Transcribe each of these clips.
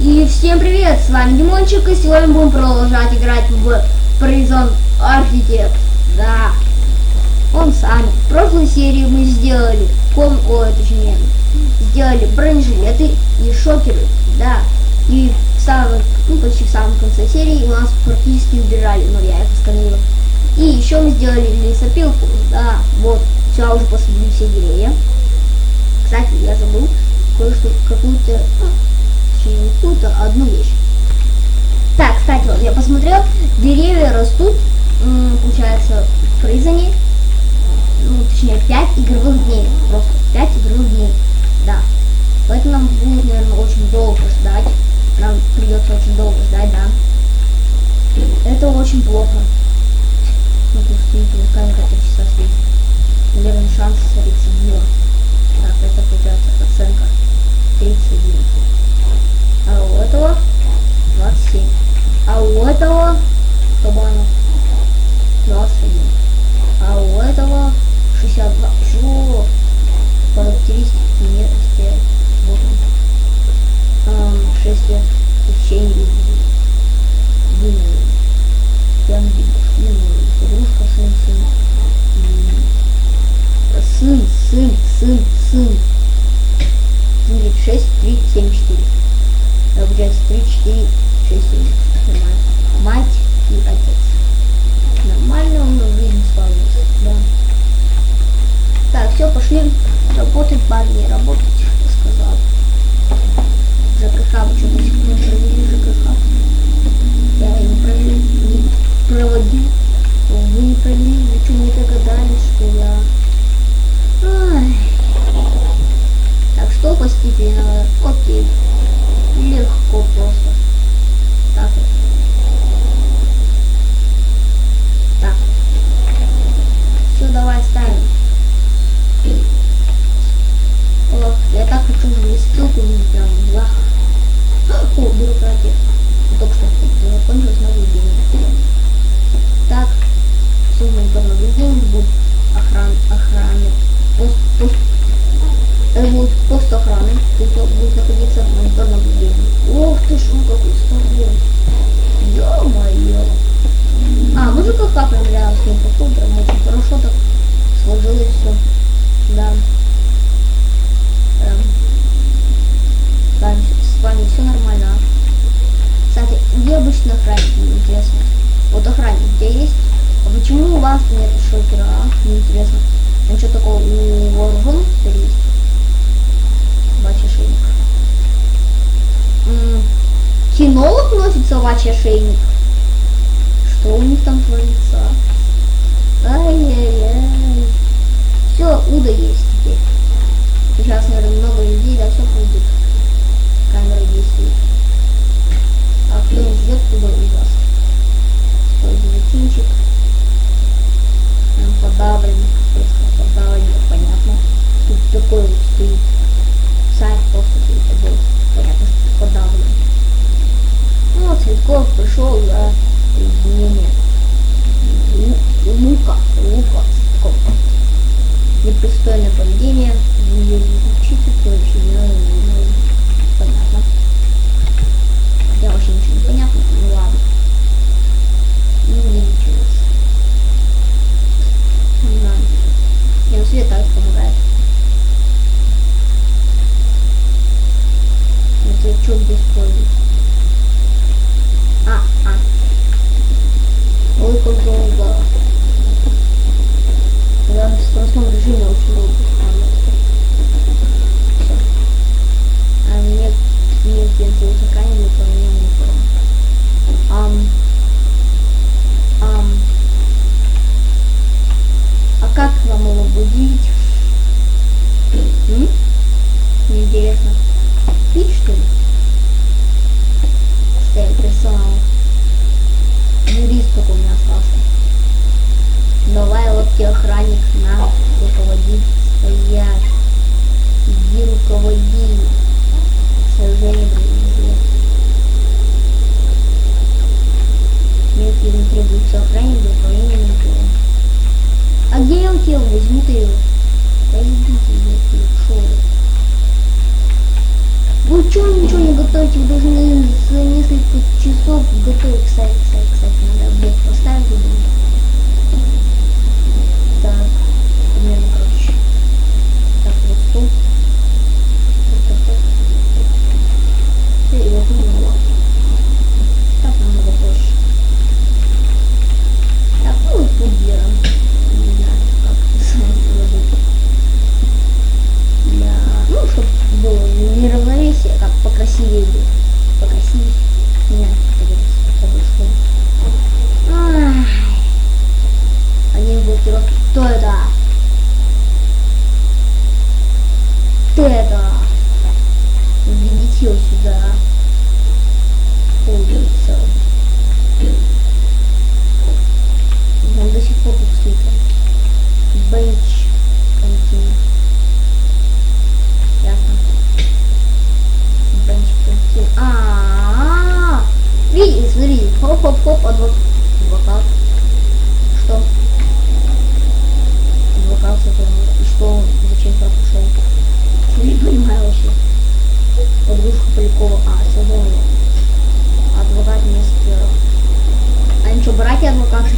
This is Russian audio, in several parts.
И всем привет, с вами Димончик, и сегодня будем продолжать играть в Prison Architect. Да, он сам. В прошлой серии мы сделали ком, ой, точнее, сделали бронежилеты и шокеры, да. И в самом, ну почти в самом конце серии у нас практически убежали, но я их остановила. И еще мы сделали лесопилку, да, вот, сюда уже посадили все деревья. Кстати, я забыл кое-что, какую-то, не какую-то, одну вещь. Так, кстати, вот я посмотрел, деревья растут, получается, в Призоне, ну, точнее, 5 игровых дней, просто 5 игровых дней, да. Поэтому нам будет, наверное, очень долго ждать, нам придется очень долго ждать, да. Это очень плохо. Ну, тут стоит камера 3 часа стоит. Наверное, шанс сориться ноль. Так, это получается оценка 31. А у этого 27. А у этого кабана 21. А у этого 62. Чего? Характеристики не стоят. Вот он. Эм, 6 лет. Течение. Вымерли. Прям вымерли. Игрушка сын, сын. М, Сын, сын, сын, сын. 9, 6, 3, 7, 4. Это Получается 3, 4, 6, 7. Нормально. Мать и отец. Нормально он в жизни сложился, да. Так, все, пошли работать, парни, работать, я сказал. ЖКХ, вы что до сих пор не провели ЖКХ? Я и не провел, не проводил. Вы не провели, вы что не догадались, что я... Ай. Так, что постепенно? Окей. Легко просто. Так вот. Так. Все, давай ставим. Ох, я так хочу в ссылку прям вах. О, бюрократия. Только что закончилось наблюдение. Так, суммы по наблюдению будут охран, охраны. Пост, пост, это будет пост охраны. Тут будет находиться монитор наблюдения. Ох ты ж, он какой старый. Ё-моё. А, музыка как понравилась, мне походу прям очень хорошо так сложилось все. Да. Эм. С вами, с вами все нормально. а? Кстати, где обычно охранник, мне интересно. Вот охранник где есть? А почему у вас нет шокера, а? Мне интересно. Он что такого не вооружен, что ли, есть? Собачий ошейник. М, Кинолог носит собачий ошейник? Что у них там творится? Ай-яй-яй. Все, Уда есть теперь. Сейчас, наверное, много людей, да, все будет. Камера действует. А кто ждет, туда у вас? Использовать кинчик. Прям подавлен. Подавлен, понятно. Тут такой вот стоит. Сайт просто перед. Понятно, что подавлен. Ну, Цветков пришел за изменение. Лу- Лука, Лука, Цветков. Непристойное поведение, не учиться, то вообще не надо, не надо. понятно. Я вообще ничего не понятно, ну ладно. И мне ничего. Не знаю. Мне свет так помогает. Это что где использовать? А, а. Ой, как долго. Я в скоростном режиме очень долго. Все. А мне мне в принципе узаканили выполнение формы. Ам. Ам. А как вам его будить? М? Мне интересно. Пить что ли? Что я персонал. Юрист только у меня остался. Давай вот тебе охранник на руководи. Стоять. Иди руководи. Блин. Мне фильм требуется охранник для управления монитором. А где я у тебя возьму ты его? Да идите, я шоу. Ну вы что ничего не готовите? Вы должны за несколько часов готовить. Кстати, кстати, кстати, надо обед поставить. Хоп-хоп-хоп. Адвокат. Адвокат. Что? Адвокат и что? Зачем так ушел? Не понимаю вообще. Подружка Полякова. А, Сазонова. Адвокат вместо... Они что, братья адвокаты?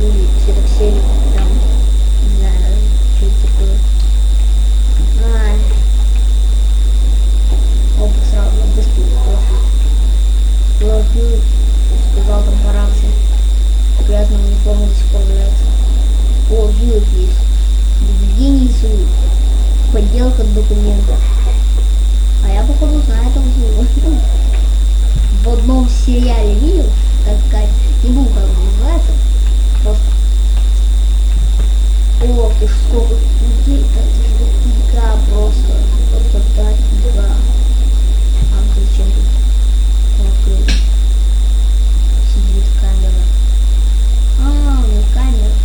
Или все так сели там, не знаю, что это такое. Ай. Оба сразу быстрее. Ловил, сказал до сих пор нравится. О, вилок есть. Евгений Зуев. Подделка документов. А я, походу, знаю этого Зуева. В одном сериале видел, так сказать, не буду как называется, просто. О, ты ж сколько людей, это же дофига просто. Просто дофига. А ты зачем тут? Открыл. Сидит камера. А, ну камера.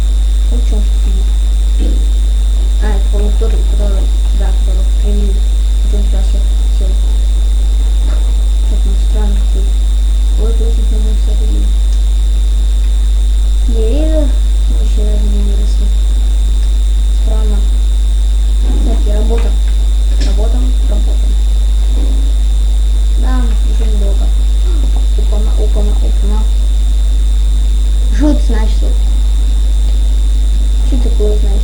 В чем сидит. А, это, тот, который, да, который привели. Потом сейчас я сел. Как он странно какой. Вот очень много всякого. Деревья вообще даже не выросли. Странно. Кстати, работа. Работаем, работаем. Да, уже недолго. Опана, опана, опана. Что это значит? Что такое значит?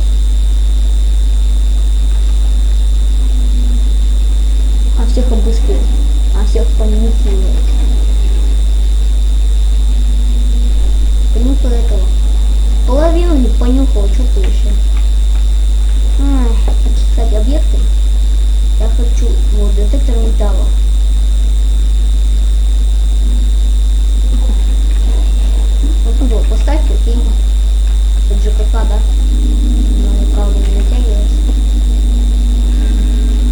А всех обыскивает. А всех понюхивает. Понюхал этого. Половину не понюхал, что ты еще? Ай, Кстати, объекты. Я хочу вот детектор металла. Вот тут вот поставьте, окей. Тут ЖКХ, да? Но правда не затягивается.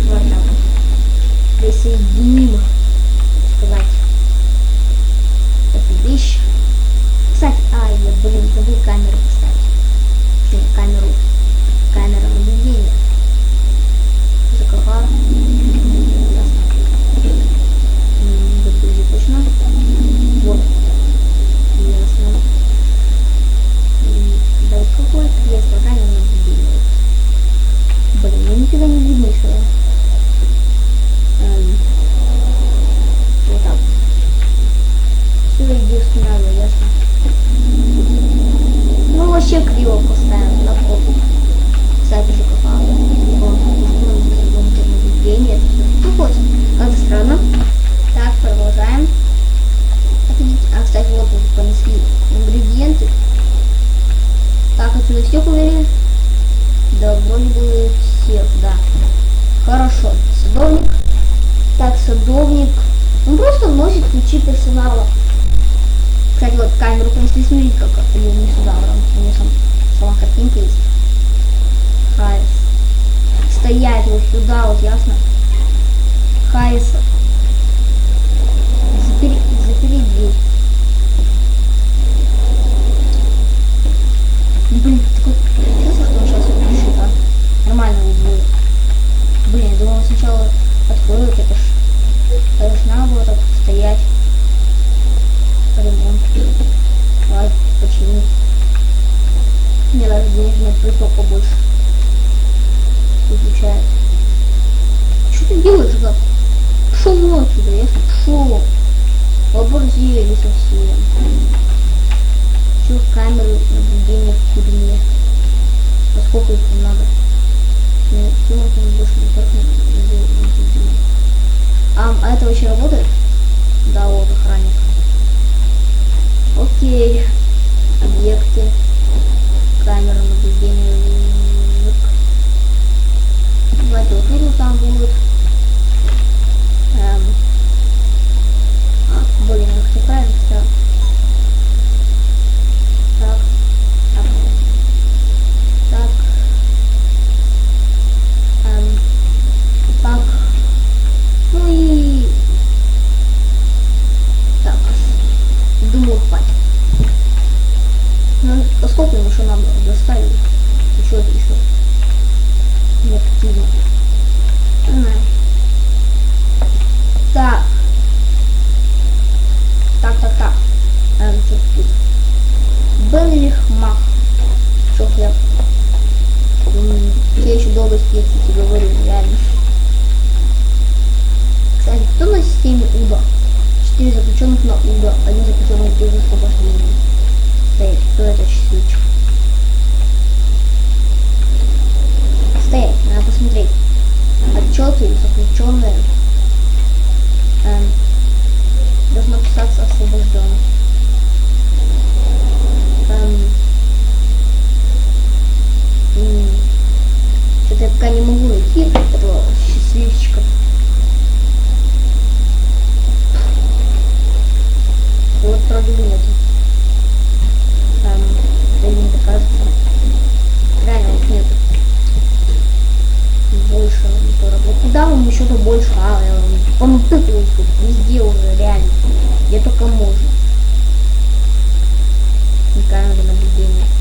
Вот так вот. Присоединим, сказать. Эту вещь. Кстати, а, я, блин, забыл камеру поставить. Точнее, камеру. Камера наблюдения. ЖКХ. Ясно. М, Загрузи точно. Вот. Ясно. И Да, какое кресло, камера наблюдения. Блин, ну нифига не видно еще. Эм, вот так. Все иди надо, ясно. Ну вообще криво поставил на фото. Кстати, же попало. наблюдение. Ну вот, как странно. Так, продолжаем. Так, видите, А, кстати, вот уже понесли ингредиенты. Так, отсюда всех увели? Да, вроде бы всех, да. Хорошо. Садовник. Так, садовник. Он просто носит ключи персонала. Камеру принесли, смотрите, как ее не сюда, у нее сам, сама картинка есть. Хайс. Стоять вот сюда, вот ясно. Хайса. Запери, запери дверь. Ну, Блин, такой чувство, что он сейчас решит, а? Нормально вот будет. Блин, я думал сначала откроют, это ж, это ж надо было так стоять. Ремонт. Давай починить. Мне даже денежный приток побольше. Изучает. Что ты делаешь, как? Шел вон отсюда, я шел. Оборзели совсем. Еще камеры наблюдения в тюрьме. А сколько их там надо? Ну, ну, больше не наблюдения. А, а это вообще работает? Да, вот охранник. Окей. Объекты. Камера наблюдения. Давайте вот тут там будет. Эм. А, блин, их ставил. Так. Так. Так. Эм. Так. Ну и... Так. Думаю, хватит. Ну, а сколько им еще надо доставить? Еще, еще. Неактивно. Не знаю. Так. Так, так, так. Эм, что тут? Беллих Мах. Что хлеб? М, Спит, я тебе говорю, реально. Кстати, кто на системе УДА? Четыре заключенных на УДА, один заключенный без освобождения. Стоять, кто это счастливчик? Стоять, надо посмотреть. Отчеты заключенные. Эм, должно писаться освобожденный. Эм, Что-то я пока не могу найти этого счастливчика. Вот вроде бы нету. Эм, да не кажется. Реально вот нету. Больше не то работает. Куда вам еще-то больше? А, э, он тыкает тут везде уже, реально. Где только можно. И камеры наблюдения.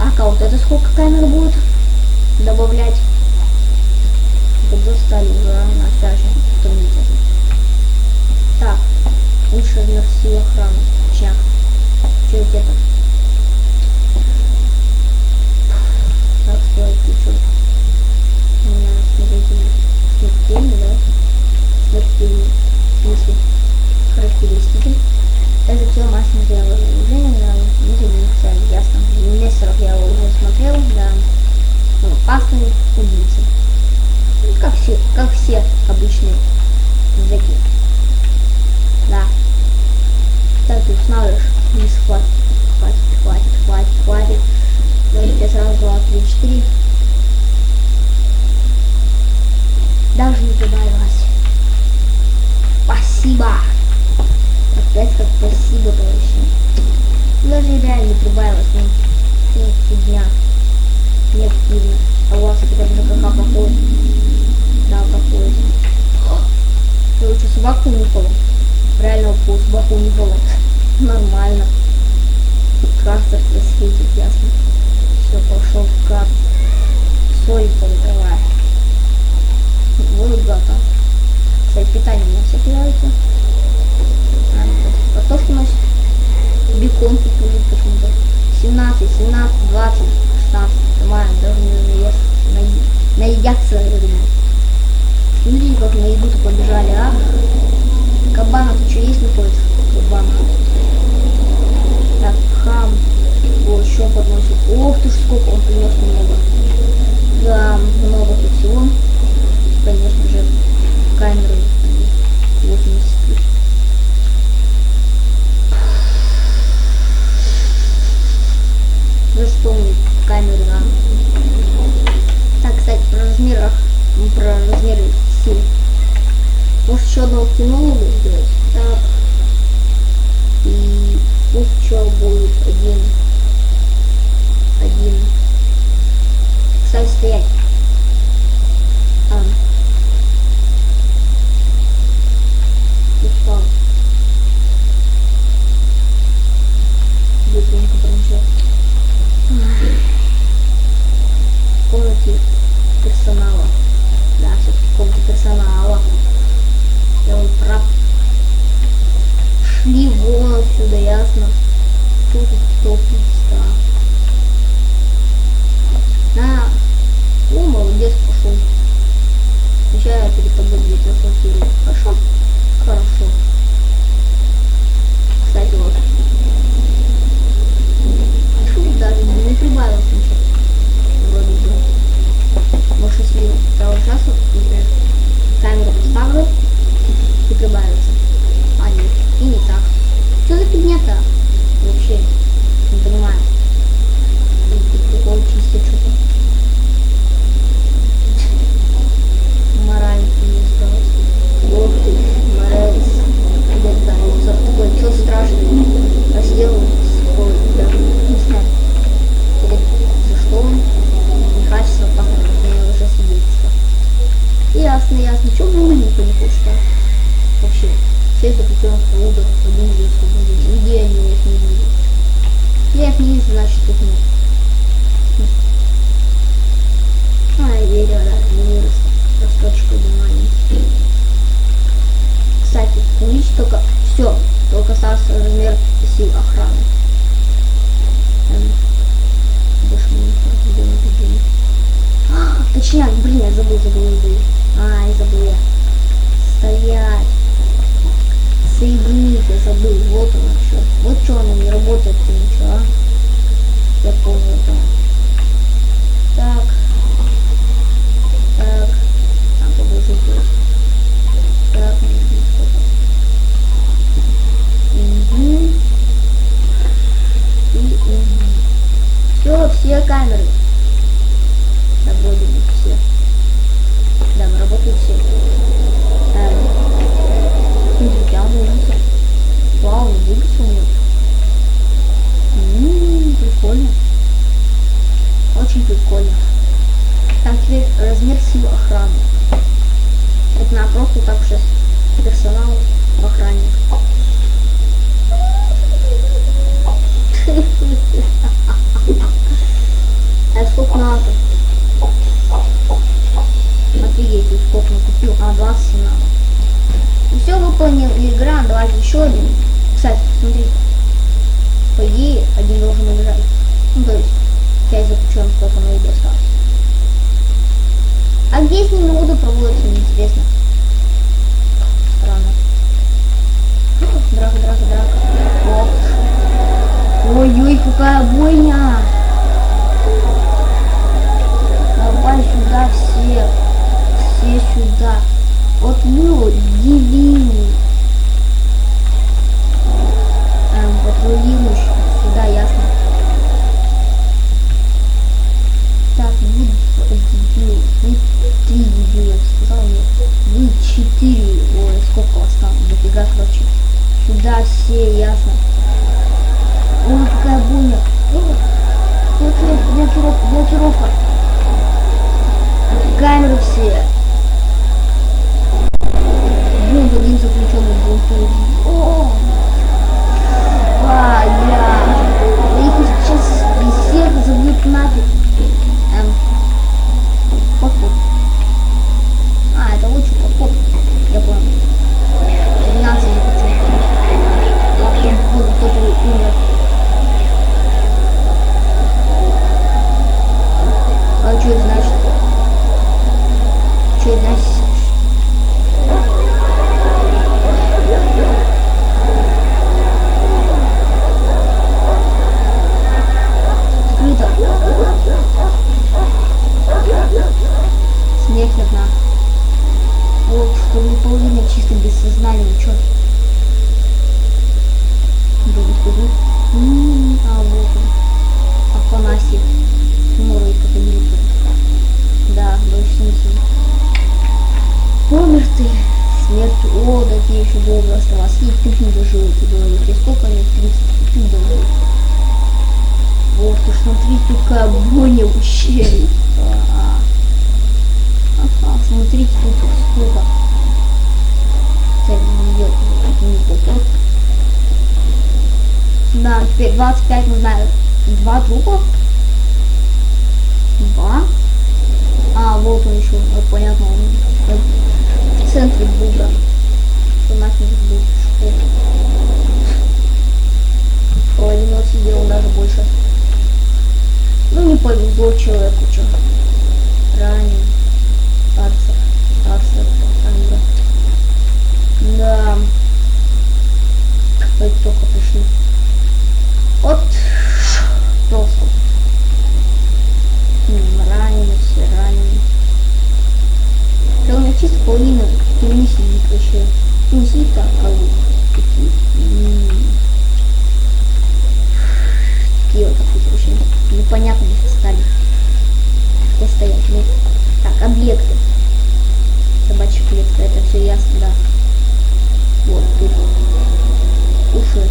А вот это сколько камер будет добавлять? Это достали уже на томите. Так, лучше силы охраны. Чак. Что это? Так, стоит ключу. Не знаю, смотрите. Смертельный, да? Смертельный. В смысле? Характеристики. Это все массовое движение, да, не не ясно. Мессеров я уже смотрел, да. Ну, опасные убийцы. Ну, как все, как все обычные языки. Да. Так, ты смотришь, не хватит, хватит, хватит, хватит, хватит. Давайте сразу два, три, четыре. Даже не прибавилось. Спасибо. Опять как спасибо, товарищи. Даже реально прибавилось, ну, ну, фигня. Не активно. А у вас теперь ЖКХ какой? Да, какой. Ты лучше собаку нюхала? Реально по собаку нюхала. Нормально. Картер светит, ясно. Все, пошел в карт. Соль давай. Вот гата. Кстати, питание у меня все. А, картошку носит. Бекон тут лежит почему-то. 17, 17, 20, 16. Нормально, даже не наест. Наи- Наедятся, я думаю. Смотрите, как на еду то побежали, а? Кабана, ты что есть хочешь? Кабана. Так, хам. О, еще подносит. Ох ты ж, сколько он принес много. Да, много тут всего. Конечно же, камеры 80 тысяч. За что мне камеры надо? Так, кстати, про размерах, ну, про размеры сил. Может еще одного кинолога сделать? Так. И пусть еще будет один. Один. Кстати, стоять. А. Упал. Быстренько промчал в комнате персонала. Да, все-таки комнате персонала. Я вон прав. Шли вон отсюда, ясно. Тут толпится. На. О, молодец, пошел. Сейчас я перед тобой дверь заблокирую. Пошел. Ясно, ясно. Чего вы никто не почитал? Вообще, все запрещенных проводов, один же освободен. Нигде они их не видят. Я их не вижу, значит их нет. А, я верю, да, не вырос. Росточка внимания. Кстати, увеличить только все, только остался размер сил охраны. Больше мне не. А, точнее, блин, я забыл, забыл, забыл. Ай, забыл я. Стоять. Соединить, я забыл. Вот оно что. Вот что оно не работает, ничего. а. Я понял это. Так. Так. Там побольше здесь. Так. Угу. И угу. Все, все камеры. Да, вроде бы все. Да, мы работают все. Эм. Нифига, движется. Вау, двигаться умеет. Ммм, прикольно. Очень прикольно. Так, теперь размер сил охраны. Это на просто так сейчас персонал в охранник. А сколько надо? Офигеть, я сколько накупил. А, 20 надо. И все выполнил игра, давайте еще один. Кстати, смотрите. По идее, один должен убежать. Ну, то есть, 5 заключенных только на видео осталось. А где с ними воду проводится, неизвестно. Странно. Драка, драка, драка. Ой-ой, какая бойня. Давай сюда все. Все сюда. Вот вы дивини. Эм, патрулирующий. Сюда, ясно. Так, вы дебил. Три дебила, сказал нет. Вы четыре. Ой, сколько вас там? Дофига, короче. Сюда все, ясно. Ох ты, смотри, какая бойня в ущелье. А, Ага, смотрите, тут сколько. Цель не попал. Да, теперь 25, не знаю, два трупа. Два. А, вот он еще, вот понятно, он в центре буга. Что нафиг был школа. Половину сидел даже больше. Ну, не повезло человеку, что. Ранен. Карцер. Карцер. Ангел. Да. Вы только пришли. Вот. Просто. М, Ранены все, ранены. Да у меня чисто половина перенесли Ну, сидит так, как бы. Такие. м, Такие вот какие-то очень непонятные стали. Где стоят? Ну, так, объекты. Собачья клетка, это все ясно, да. Вот тут. Уши.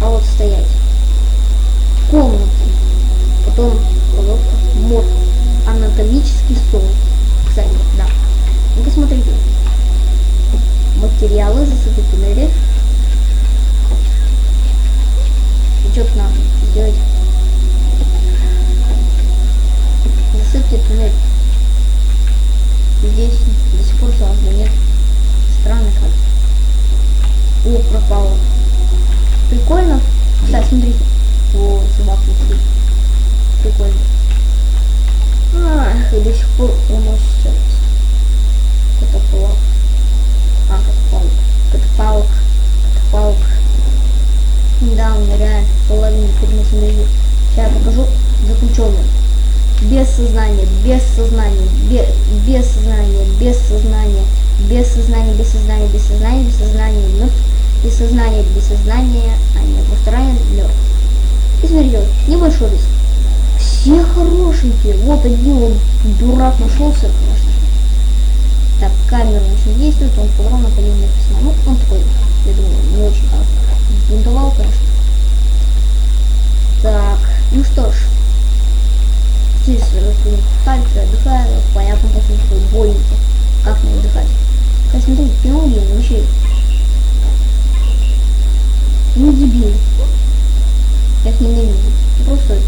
А вот стоять. Комната. Потом коробка. Мод. Анатомический стол. Кстати, да. Ну-ка смотрите. Материалы, засыпать туннели. Что надо сделать? Засыпьте туннель. Здесь до сих пор слава нет. Странно как. О, пропало. Прикольно. Да, смотрите. О, собака летит. Прикольно. Ах, и до сих пор уносится. Катапалк. А, катапалк. Катапалк. Катапалк. Да, у меня реально половина перенос смотрите. Сейчас я покажу заключенным. Без сознания, без сознания, без, без сознания, без сознания, без сознания, без сознания, без сознания, без сознания, без сознания, без сознания, а не постарание мертв. И смотрите, вот, небольшой риск. Все хорошенькие. Вот один вот дурак нашелся, конечно. Так, камера начнет действовать, он ровно по нему написано. Ну, он такой, я думаю, не очень так бунтовал, конечно. Так, ну что ж. Здесь кальций отдыхает, понятно, после такой бойники. Как не отдыхать? Как смотрите, пингвин вообще не дебил. Я их ненавижу. Просто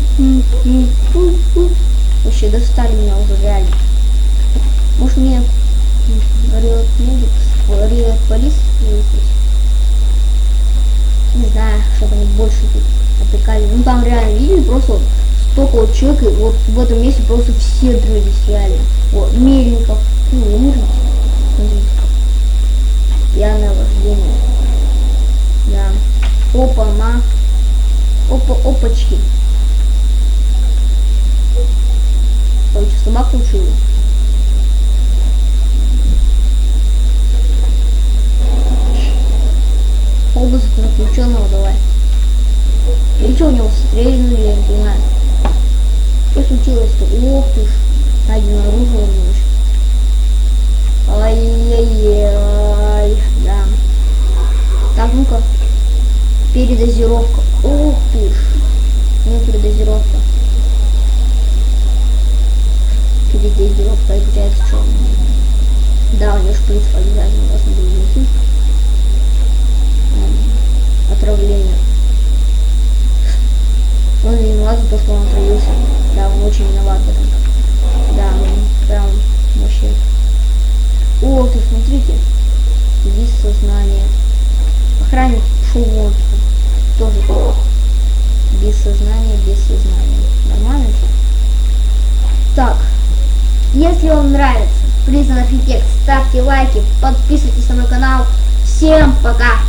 вообще достали меня уже реально. Может мне Риот Медикс, Риот Полис? Не знаю, чтобы они больше тут опекали. Ну там реально видели просто вот столько вот человек, и вот в этом месте просто все дрались реально. Вот, Мельников, ну. Пьяное вождение. Да. Опа, ма. Опа, опачки. Короче, собаку учила. Обыск заключенного давай. И что у него стрельнули, я не понимаю. Что случилось-то? Ох ты ж. Один оружие немножко. Ай-яй-яй. Да. Так, ну-ка. Передозировка. Ох ты ж. Ну, передозировка. Передозировка, это что? Да, у него шприц обязательно должен был внести. М, Отравление. Он виноват за то, что он отравился. Да, он очень виноват в этом. Да, он прям вообще. О, ты смотрите. Без сознания. Охранник шел вон. Тоже без сознания, без сознания. Нормально? Так. Если вам нравится Prison Architect, ставьте лайки, подписывайтесь на мой канал. Всем пока!